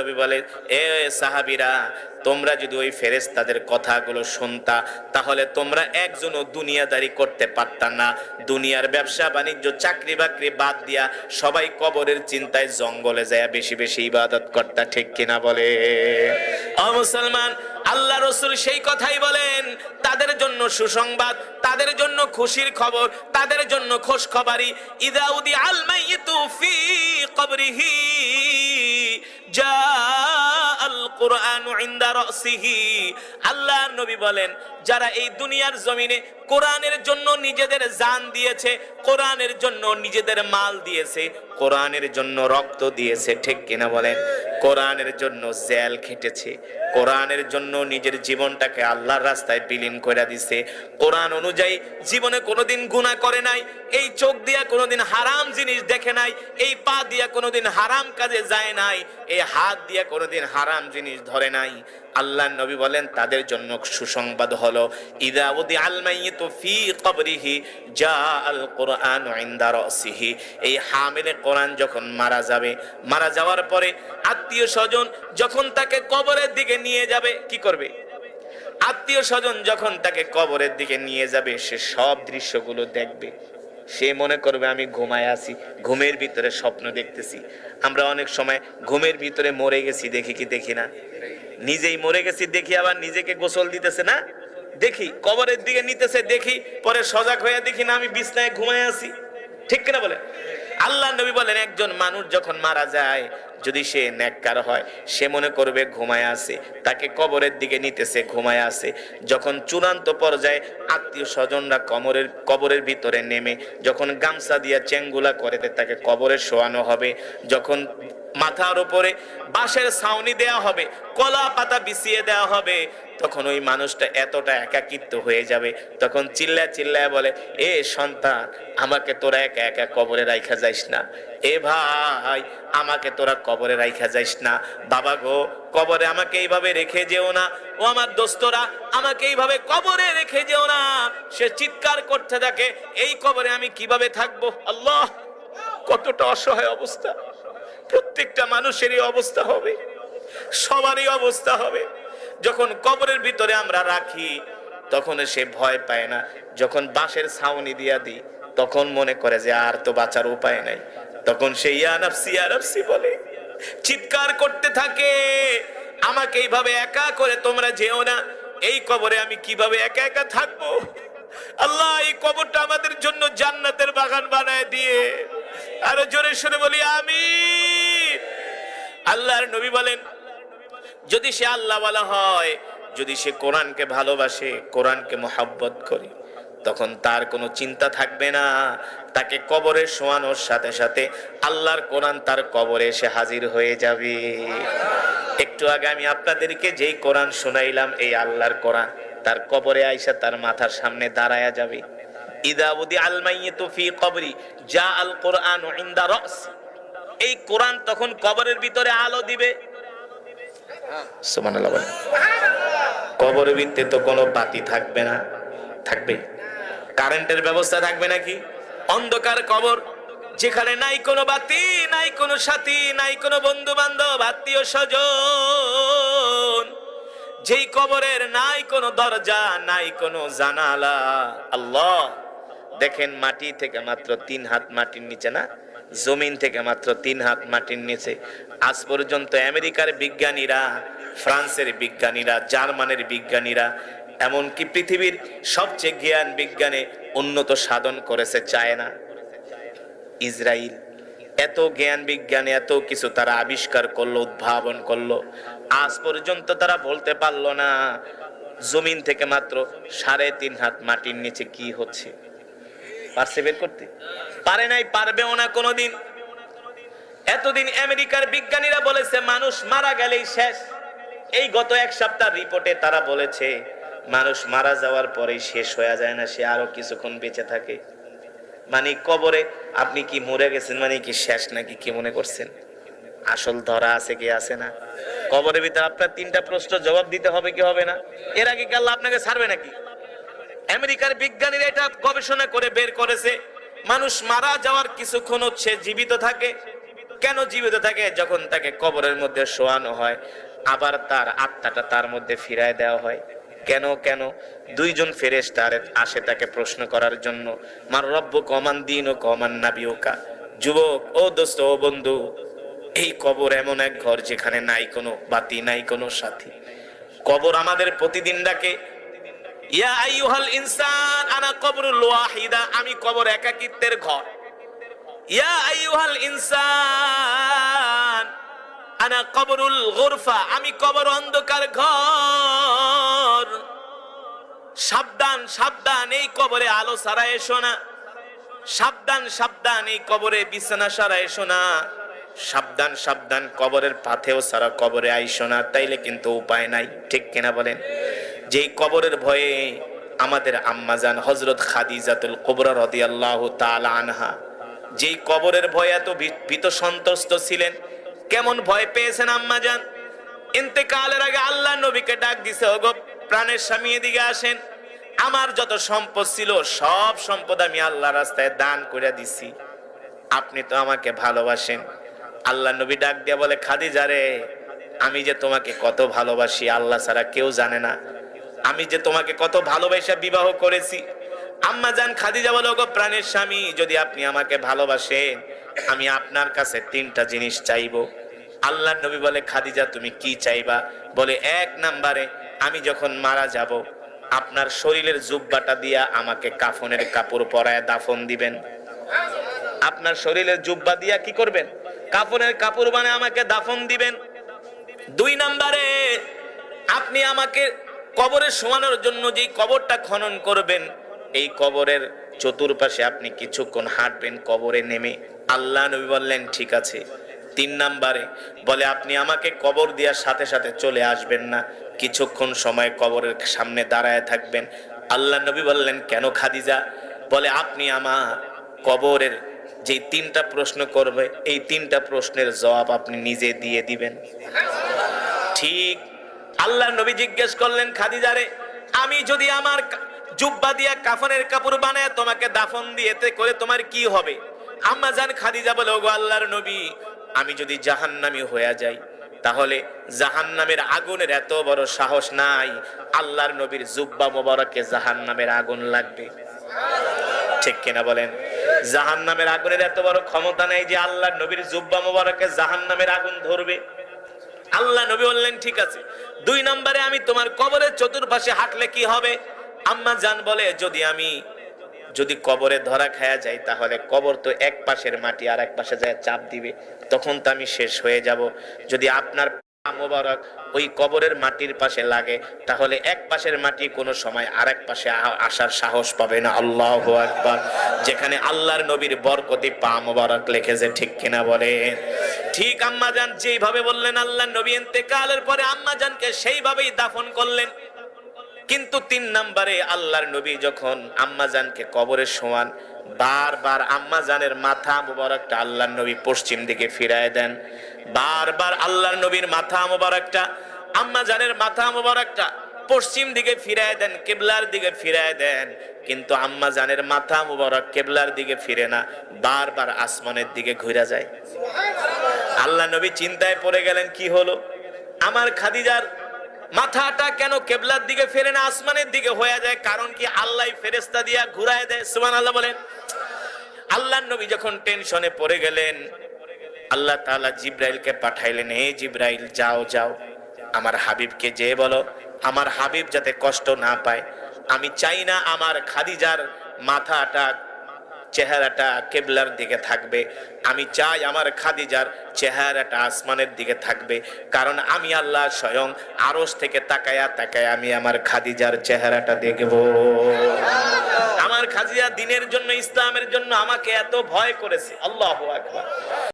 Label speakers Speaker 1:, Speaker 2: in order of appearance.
Speaker 1: নবী বলে, এ সাহাবিরা, তোমরা যদি ওই ফেরেশতাদের কথাগুলো শুনতা, তাহলে তোমরা একজনও দুনিয়াদারি করতে না। দুনিয়ার ব্যবসা, বাণিজ্য, চাকরি বাকরি বাদ দিয়া সবাই কবরের চিন্তায় জঙ্গলে যায় বেশি বেশি ইবাদত ঠিক কিনা বলে? অ মুসলমান, আল্লাহ রসুল সেই কথাই বলেন, তাদের জন্য সুসংবাদ, তাদের জন্য খুশির খবর, তাদের জন্য খোশ খবরই ইদাউদি আল মাইয়িতু ফি কবরিহি। জা আল কোরআন ইনদা রাসিহি। আল্লাহ নবী বলেন, যারা এই দুনিয়ার জমিনে কোরআনের জন্য নিজেদের জান দিয়েছে, কোরআনের জন্য নিজেদের মাল দিয়েছে, কোরআনের জন্য রক্ত দিয়েছে, ঠিক কিনা বলেন? কোরআনের জন্য জেল খেটেছে। কোরআনের জন্য নিজের জীবনটাকে আল্লাহর রাস্তায় বিলীন করে দিছে। কোরআন অনুযায়ী জীবনে কোনোদিন গুনাহ করে নাই, এই চোখ দিয়া কোনোদিন হারাম জিনিস দেখে নাই, এই পা দিয়া কোনোদিন হারাম কাজে যায় নাই, এই হাত দিয়া কোনোদিন হারাম জিনিস ধরে নাই। আল্লাহ নবী বলেন, তাদের জন্য সুসংবাদ হলো, ইদা উদি আল মাইয়িতু ফি কবরিহি জা আল কুরআন ইনদা রাসিহি। এই হামিলে কোরআন যখন মারা যাবে, মারা যাওয়ার পরে আত্মীয় স্বজন যখন তাকে কবরের দিকে নিয়ে যাবে, কি করবে? আত্মীয় স্বজন যখন তাকে কবরের দিকে নিয়ে যাবে, সে সব দৃশ্যগুলো দেখবে। সে মনে করবে, আমি ঘুমায় আছি, ঘুমের ভিতরে স্বপ্ন দেখতেছি। আমরা অনেক সময় ঘুমের ভিতরে মরে গেছি, দেখি কি দেখি না। নিজেই মরে গেছি, দেখি আবার নিজেকে গোসল দিতেছে না? দেখি, কবরের দিকে নিতেছে, দেখি, পরে সজাগ হয়ে দেখি না, আমি বিছনায় ঘুমায় আছি। ঠিক কিনা বলে? আল্লাহ নবী বলেন, একজন মানুষ যখন মারা যায়, যদি সে নেককার হয়, সে মনে করবে ঘুমায় আছে, তাকে কবরের দিকে নিতেছে, ঘুমায় আছে। যখন চূড়ান্ত পর্যায়ে আত্মীয় স্বজনরা কবরের কবরের ভিতরে নেমে, যখন গামছা দিয়া চেঙ্গুলা করে, তাকে কবরে শোয়ানো হবে। যখন মাথার উপরে বাঁশের ছাউনি দেয়া হবে, কলা পাতা বিছিয়ে দেওয়া হবে, তখন ওই মানুষটা এতটা একাকিত্ব হয়ে যাবে। তখন চিল্লা চিল্লায় বলে, এ সন্তান, আমাকে তোরা একা একা কবরে রাইখা যাইস না। এ ভাই, আমাকে তোরা কবরে রাইখা যাইস না। বাবা গো, কবরে আমাকে এইভাবে রেখে যেও না। ও আমার দোস্তরা, আমাকে এইভাবে কবরে রেখে যেও না। সে চিৎকার করতে থাকে, এই কবরে আমি কীভাবে থাকব? আল্লাহ, কতটা অসহায় অবস্থা। প্রত্যেকটা মানুষেরই অবস্থা হবে, সবারই অবস্থা হবে। যখন কবরের ভিতরে আমরা রাখি, তখন সে ভয় পায় না। যখন বাঁশের ছাউনি দিয়া দিই, তখন মনে করে যে আর তো বাঁচার উপায় নাই। তখন সে ইয়ানাফসি ইয়ানাফসি বলে, চিৎকার করতে থাকে। আমাকে এইভাবে একা করে তোমরা যেও না। এই কবরে আমি কীভাবে একা একা থাকব? আল্লাহ, এই কবরটা আমাদের জন্য জান্নাতের বাগান বানায় দিয়ে। আরও জোরে সরে বলি আমি আল্লাহর নবী বলেন, যদি সে আল্লাহ বলা হয়, যদি সে কোরআনকে ভালোবাসে, কোরআনকে মোহাব্বত করে, তখন তার কোনো চিন্তা থাকবে না। তাকে কবরে শোয়ানোর সাথে সাথে আল্লাহর কোরআন তার কবরে এসে হাজির হয়ে যাবে। একটু আগে আমি আপনাদেরকে যেই কোরআন শোনাইলাম, এই আল্লাহর কোরআন, তার কবরে আইসা তার মাথার সামনে দাঁড়ায়া যাবে। ইদাবুদি আলমাইয়ে মাইয়িতু ফি কবরি যা আল কোরআন ইনদা রাস। এই কোরআন তখন কবরের ভিতরে আলো দিবে। কবরের ভিতরে তো কোনো বাতি থাকবে না। থাকবে। কারেন্টের ব্যবস্থা থাকবে নাকি? অন্ধকার কবর, যেখানে নাই কোনো বাতি, নাই কোনো সাথী, নাই কোনো বন্ধু বান্ধব আত্মীয় স্বজন। যেই কবরের নাই কোনো দরজা, নাই কোনো জানালা। আল্লাহ, দেখেন মাটি থেকে মাত্র তিন হাত মাটির নিচে না? জমিন থেকে মাত্র তিন হাত মাটির নিচে। আজ পর্যন্ত আমেরিকার বিজ্ঞানীরা, ফ্রান্সের বিজ্ঞানীরা, জার্মানের বিজ্ঞানীরা, এমনকি পৃথিবীর সবচেয়ে জ্ঞান বিজ্ঞানে উন্নত সাধন করেছে চায়না। ইসরায়েল এত জ্ঞান বিজ্ঞানে এত কিছু তারা আবিষ্কার করল, উদ্ভাবন করল। আজ পর্যন্ত তারা বলতে পারল না, জমিন থেকে মাত্র সাড়ে তিন হাত মাটির নিচে কি হচ্ছে। পারছে বের করতে? পারে নাই, পারবেও না কোনোদিন। এতদিন আমেরিকার বিজ্ঞানীরা বলেছে, মানুষ মারা গেলেই শেষ। এই গত এক সপ্তাহ রিপোর্টে তারা বলেছে, মানুষ মারা যাওয়ার পরেই শেষ হয়ে যায় না, সে আরও কিছুক্ষণ বেঁচে থাকে। মানে কবরে আপনি কি মরে গেছেন মানে কি শেষ নাকি কি মনে করছেন? আসল ধরা আছে কি আছে না? কবরের ভিতরে আপনার তিনটা প্রশ্ন জবাব দিতে হবে কি হবে না? এর আগে কি আল্লাহ আপনাকে ছাড়বে নাকি? আমেরিকার বিজ্ঞানীরা এটা গবেষণা করে বের করেছে। মানুষ মারা যাওয়ার কিছুক্ষণ হচ্ছে জীবিত থাকে। কেন জীবিত থাকে? যখন তাকে কবরের মধ্যে শোয়ানো হয়, আবার তার আত্মাটা তার মধ্যে ফিরায় দেওয়া হয়। কেন কেন? দুইজন ফেরেস তার আসে তাকে প্রশ্ন করার জন্য, মার রব্ব কমান দিন ও কমান নাবিওকা যুবক, ও দোস্ত, ও বন্ধু, এই কবর এমন এক ঘর যেখানে নাই কোনো বাতি, নাই কোনো সাথী। কবর আমাদের প্রতিদিন ডাকে ইয়া আইয়ুহাল ইনসান, আনা কবরুল ওয়াহিদা, আমি কবর একাকিত্বের ঘর। ইয়া আইয়ুহাল ইনসান, আনা কবরুল আমি কবর অন্ধকার ঘর। সাবধান সাবধান, এই কবরে আলো সারা এসো না। সাবধান সাবধান, এই কবরে বিছানা সারা এসো না। সাবধান সাবধান, কবরের পাথেও সারা কবরে আইসো না, তাইলে কিন্তু উপায় নাই, ঠিক কিনা বলেন? যেই কবরের ভয়ে আমাদের আম্মাজান হজরত খাদিজাতুল কুবরা রাদিয়াল্লাহু তাআলা আনহা, যেই কবরের ভয়ে এত ভীত সন্ত্রস্ত ছিলেন, কেমন ভয় পেয়েছেন আম্মাজান? ইন্তেকালের আগে আল্লাহ নবীকে ডাক দিছে, ওগো প্রাণের স্বামী এদিকে আসেন। আমার যত সম্পদ ছিল, সব সম্পদ আমি আল্লাহ রাস্তায় দান করে দিছি। আপনি তো আমাকে ভালোবাসেন। আল্লাহ নবী ডাক দিয়া বলে, খাদিজা রে, আমি যে তোমাকে কত ভালোবাসি, আল্লাহ ছাড়া কেউ জানে না। আমি যে তোমাকে কত ভালোবাসা বিবাহ করেছি। আম্মা জান খাদিজা বলে গো প্রাণের স্বামী, যদি আপনি আমাকে ভালোবাসেন, আমি আপনার কাছে তিনটা জিনিস চাইব। আল্লাহ নবী বলে, খাদিজা, তুমি কি চাইবা? বলে, এক নাম্বারে, আমি যখন মারা যাব, আপনার শরীরের জুব্বাটা দিয়া আমাকে কাফনের কাপড় পরায় দাফন দিবেন। আপনার শরীরের জুব্বা দিয়া কি করবেন? কাফনের কাপড় বানায় আমাকে দাফন দিবেন। দুই নাম্বারে, আপনি আমাকে কবরে শোয়ানোর জন্য যেই কবরটা খনন করবেন, এই কবরের চতুর্পাশে আপনি কিছুক্ষণ হাঁটবেন, কবরে নেমে আল্লাহ নবী বললেন, ঠিক আছে। তিন নাম্বারে বলে, আপনি আমাকে কবর দেওয়ার সাথে সাথে চলে আসবেন না। কিছুক্ষণ সময় কবরের সামনে দাঁড়ায় থাকবেন। আল্লাহ নবী বললেন, কেন খাদিজা? বলে, আপনি আমার কবরের যে তিনটা প্রশ্ন করবে, এই তিনটা প্রশ্নের জবাব আপনি নিজে দিয়ে দিবেন। ঠিক আল্লাহ নবী জিজ্ঞেস করলেন খাদিজারে আমি যদি আমার জুব্বা দিয়া কাফনের কাপড় বানায় তোমাকে দাফন দিয়েতে করে তোমার কি হবে? আম্মা খাদিজা বলে, ওগো আল্লাহর নবী, আমি যদি জাহান্নামি হয়ে যাই, তাহলে জাহান্নামের আগুনের এত বড় সাহস নাই। আল্লাহর নবীর জুব্বা মোবারকে জাহান্নামের আগুন লাগবে। ঠিক কিনা বলেন? জাহান নামের আগুনের এত বড় ক্ষমতা নেই যে আল্লাহ নবীর জুব্বা মোবারকে জাহান নামের আগুন ধরবে। আল্লাহ নবী বললেন, ঠিক আছে, দুই নম্বরে আমি তোমার কবরের চতুর্পাশে হাঁটলে কি হবে? আম্মা জান বলে, যদি আমি, যদি কবরে ধরা খায়া যাই, তাহলে কবর তো এক পাশের মাটি আর এক পাশে যায় চাপ দিবে। তখন তো আমি শেষ হয়ে যাব। যদি আপনার মোবারক ওই কবরের মাটির পাশে লাগে, তাহলে এক পাশের মাটি কোনো সময় আরেক পাশে আসার সাহস পাবে না। আল্লাহ আকবার। যেখানে আল্লাহর নবীর বরকতি পা মোবারক লেখেছে, ঠিক কিনা বলেন? ঠিক আম্মা জান যেইভাবে বললেন, আল্লাহ নবী ইন্তেকালের পরে আম্মা জানকে সেইভাবেই দাফন করলেন। কিন্তু তিন নম্বরে আল্লাহর নবী যখন আম্মা জানকে কবরে শোয়ান, বারবার আম্মা জানের মাথা মুবারকটা আল্লাহর নবী পশ্চিম দিকে ফিরায় দেন। বারবার আল্লাহর নবীর মাথা মুবারকটা, আম্মা জানের মাথা মুবারকটা পশ্চিম দিকে ফিরায় দেন, কেবলার দিকে ফিরায় দেন। কিন্তু আম্মা জানের মাথা মুবারক কেবলার দিকে ফিরে না, বারবার আসমানের দিকে ঘুরে যায়। আল্লাহ নবী চিন্তায় পড়ে গেলেন, কি হলো? আমার খাদিজার মাথাটা কেন কেবলার দিকে ফেরে না, আসমানের দিকে হয়ে যায়? কারণ কি আল্লাহ ফেরেস্তা দিয়া ঘুরায় দেয়? সুমান আল্লাহ বলেন। আল্লাহ নবী যখন টেনশনে পড়ে গেলেন, আল্লাহ তাআলা জিব্রাইলকে পাঠাইলেন হে জিব্রাইল, যাও যাও। আমার হাবিবকে যে বলো, আমার হাবিব যাতে কষ্ট না পায়। আমি চাই না আমার খাদিজার মাথাটা চেহারাটা কেবলার দিকে থাকবে। আমি চাই আমার খাদিজার চেহারাটা আসমানের দিকে থাকবে। কারণ আমি আল্লাহ স্বয়ং আরস থেকে তাকায়া তাকায় আমি আমার খাদিজার চেহারাটা দেখব। আমার খাদিজা দিনের জন্য, ইসলামের জন্য আমাকে এত ভয় করেছে। আল্লাহ আকবার।